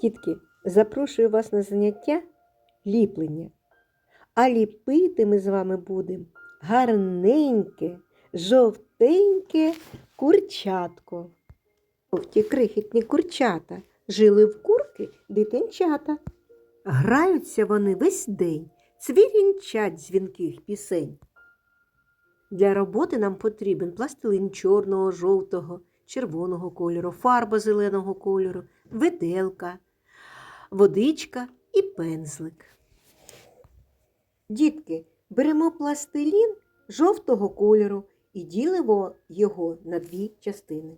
Тітки, запрошую вас на заняття ліплення. А ліпити ми з вами будемо гарненьке, жовтеньке курчатко. Жовті крихітні курчата жили в курки дитинчата. Граються вони весь день, цвірінчать дзвінких пісень. Для роботи нам потрібен пластилин чорного, жовтого, червоного кольору, фарба зеленого кольору, виделка, водичка і пензлик. Дітки, беремо пластилін жовтого кольору і ділимо його на дві частини.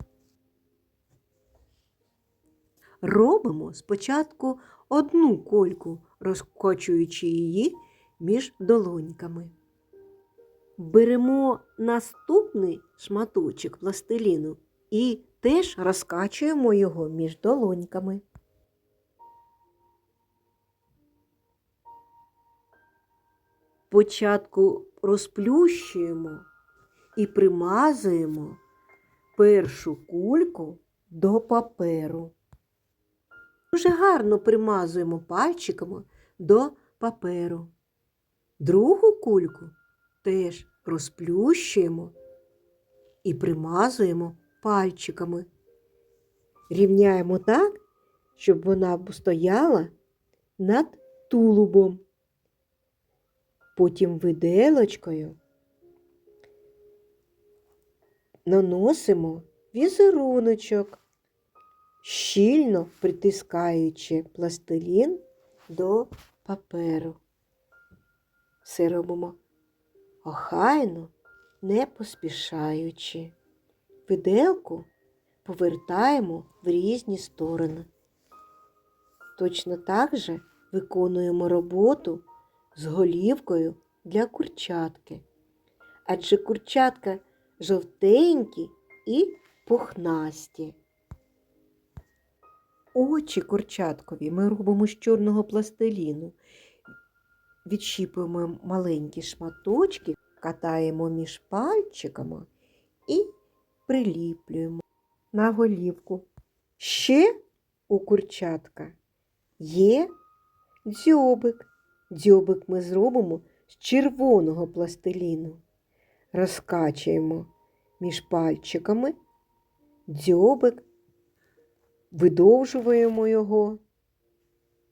Робимо спочатку одну кольку, розкочуючи її між долоньками. Беремо наступний шматочок пластиліну і теж розкачуємо його між долоньками. Спочатку розплющуємо і примазуємо першу кульку до паперу. Дуже гарно примазуємо пальчиками до паперу. Другу кульку теж розплющуємо і примазуємо пальчиками. Рівняємо так, щоб вона стояла над тулубом. Потім виделочкою наносимо візеруночок, щільно притискаючи пластилін до паперу. Все робимо охайно, не поспішаючи. Виделку повертаємо в різні сторони. Точно так же виконуємо роботу з голівкою для курчатки. Адже курчатка жовтенькі і пухнасті. Очі курчаткові ми робимо з чорного пластиліну. Відщіпуємо маленькі шматочки, катаємо між пальчиками і приліплюємо на голівку. Ще у курчатка є дзьобик. Дзьобик ми зробимо з червоного пластиліну. Розкачуємо між пальчиками дзьобик, видовжуємо його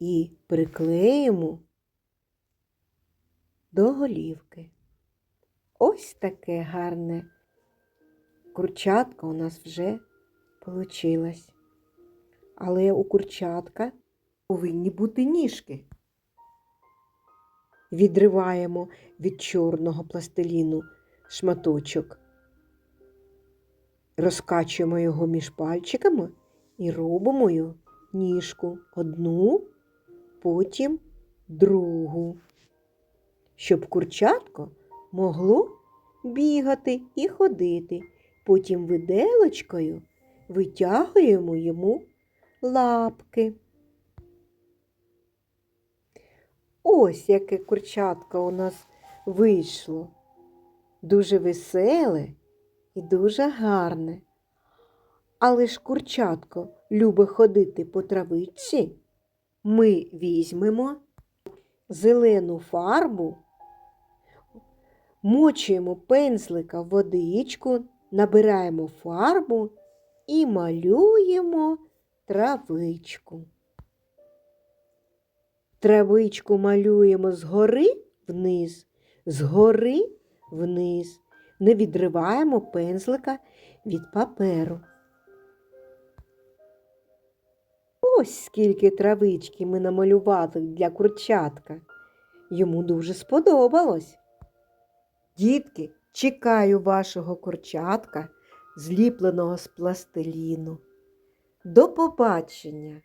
і приклеїмо до голівки. Ось таке гарне курчатка у нас вже получилось. Але у курчатка повинні бути ніжки. Відриваємо від чорного пластиліну шматочок, розкачуємо його між пальчиками і робимо його ніжку одну, потім другу, щоб курчатко могло бігати і ходити. Потім виделочкою витягуємо йому лапки. Ось яке курчатко у нас вийшло. Дуже веселе і дуже гарне. Але ж курчатко любить ходити по травичці. Ми візьмемо зелену фарбу, мочуємо пензлика в водичку, набираємо фарбу і малюємо травичку. Травичку малюємо згори вниз, згори вниз. Не відриваємо пензлика від паперу. Ось скільки травички ми намалювали для курчатка. Йому дуже сподобалось. Дітки, чекаю вашого курчатка, зліпленого з пластиліну. До побачення!